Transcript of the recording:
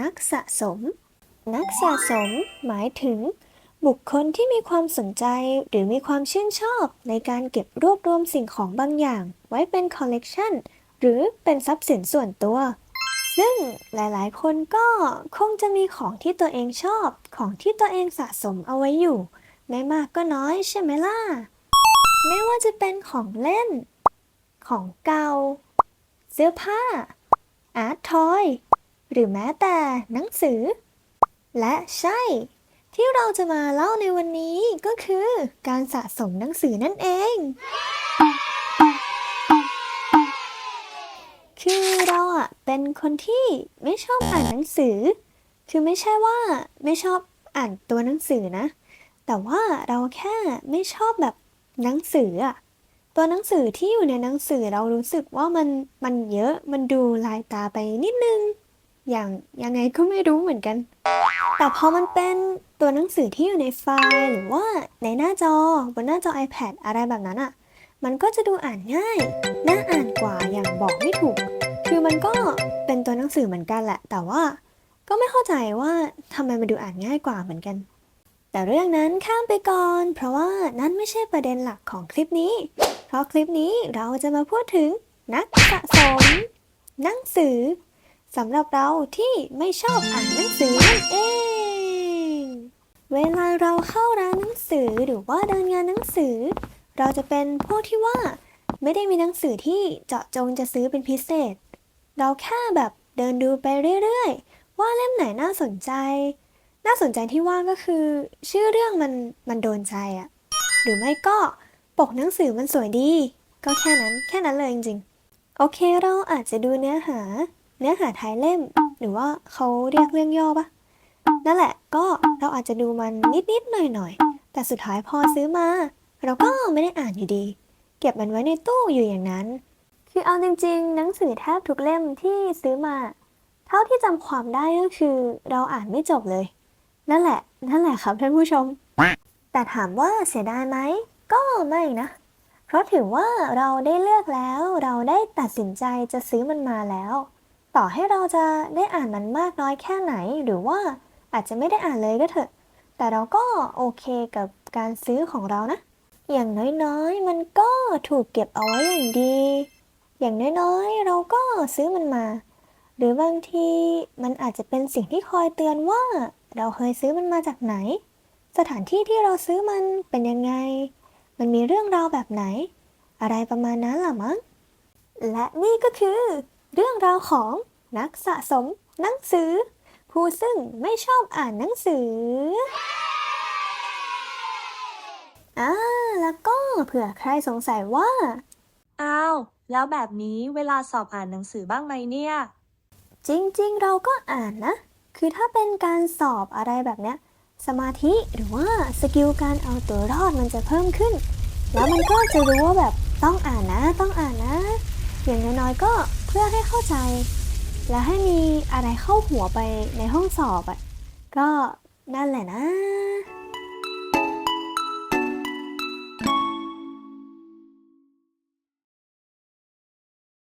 นักสะสม นักสะสม หมายถึง บุคคลที่มีความสนใจหรือมีความชื่นชอบ ในการเก็บรวบรวมสิ่งของบางอย่าง ไว้เป็นคอลเลกชันหรือเป็นทรัพย์สินส่วนตัว ซึ่งหลายๆ คนก็คงจะมีของที่ตัวเองชอบ ของที่ตัวเองสะสมเอาไว้อยู่ ไม่มากก็น้อยใช่ไหมล่ะ ไม่ว่าจะเป็นของเล่น ของเก่า เสื้อผ้าอาร์ตทอย หรือแม้แต่หนังสือ และใช่ ที่เราจะมาเล่าในวันนี้ก็คือการสะสมหนังสือนั่นเอง คือเราอะเป็นคนที่ไม่ชอบอ่านหนังสือ คือไม่ใช่ว่าไม่ชอบอ่านตัวหนังสือนะ แต่ว่าเราแค่ไม่ชอบแบบหนังสืออะตัวหนังสือที่อยู่ในหนังสือเรารู้สึกว่ามันมันเยอะมันดูลายตาไปนิดนึง อย่างยังไงก็ไม่รู้เหมือนกัน แต่พอมันเป็นตัวหนังสือที่อยู่ในไฟล์หรือว่าในหน้าจอบนหน้าจอ iPad อะไรแบบนั้นอะมันก็จะดูอ่านง่าย น่าอ่านกว่าอย่างบอกไม่ถูก คือมันก็เป็นตัวหนังสือเหมือนกันแหละ แต่ว่าก็ไม่เข้าใจว่าทำไมมันดูอ่านง่ายกว่าเหมือนกัน แต่เรื่องนั้นข้ามไปก่อน เพราะว่านั่นไม่ใช่ประเด็นหลักของคลิปนี้ เพราะคลิปนี้เราจะมาพูดถึงนักสะสม หนังสือ สำหรับเราที่ไม่ชอบอ่านหนังสือนั่นเอง เวลาเราเข้าร้านหนังสือหรือว่าเดินงานหนังสือ เราจะเป็นพวกที่ว่า ไม่ได้มีหนังสือที่เจาะจงจะซื้อเป็นพิเศษ เราแค่แบบเดินดูไปเรื่อยๆ ว่าเล่มไหนน่าสนใจ น่าสนใจที่ว่าก็คือ ชื่อเรื่องมันมันโดนใจอะหรือไม่ก็ปกหนังสือมันสวยดี ก็แค่นั้นแค่นั้นเลยจริงๆ โอเคเราอาจจะดูเนื้อหา เนื้อหาท้ายเล่ม หรือว่าเขาเรียกเรื่องย่อปะนั่นแหละก็เราอาจจะดูมันนิดๆหน่อยๆ แต่สุดท้ายพอซื้อมา เราก็ไม่ได้อ่านอยู่ดี เก็บมันไว้ในตู้อยู่อย่างนั้น คือเอาจริงๆ หนังสือแทบทุกเล่มที่ซื้อมา เท่าที่จำความได้ก็คือเราอ่านไม่จบเลย นั่นแหละ นั่นแหละครับท่านผู้ชม แต่ถามว่าเสียดายไหมก็ไม่นะ เพราะถือว่าเราได้เลือกแล้ว เราได้ตัดสินใจจะซื้อมันมาแล้ว ต่อให้เราจะได้อ่านมันมากน้อยแค่ไหน หรือว่าอาจจะไม่ได้อ่านเลยก็เถอะ แต่เราก็โอเคกับการซื้อของเรานะ อย่างน้อยๆ มันก็ถูกเก็บเอาไว้อย่างดี อย่างน้อยๆ เราก็ซื้อมันมา หรือบางทีมันอาจจะเป็นสิ่งที่คอยเตือนว่า เราเคยซื้อมันมาจากไหน สถานที่ที่เราซื้อมันเป็นยังไง มันมีเรื่องราวแบบไหน อะไรประมาณนั้นล่ะมั้ง และนี่ก็คือ เรื่องราวของนักสะสมหนังสือ ผู้ซึ่งไม่ชอบอ่านหนังสืออ่าแล้วก็เผื่อใครสงสัยว่า อ้าว แล้วแบบนี้เวลาสอบอ่านหนังสือบ้างไหมเนี่ย จริงๆ เราก็อ่านนะ คือถ้าเป็นการสอบอะไรแบบเนี้ย สมาธิหรือว่าสกิลการเอาตัวรอดมันจะเพิ่มขึ้น แล้วมันก็จะรู้ว่าแบบต้องอ่านนะ ต้องอ่านนะ อย่างน้อยๆก็ พื่อให้เข้าใจ และให้มีอะไรเข้าหัวไปในห้องสอบอะ ก็นั่นแหละนะ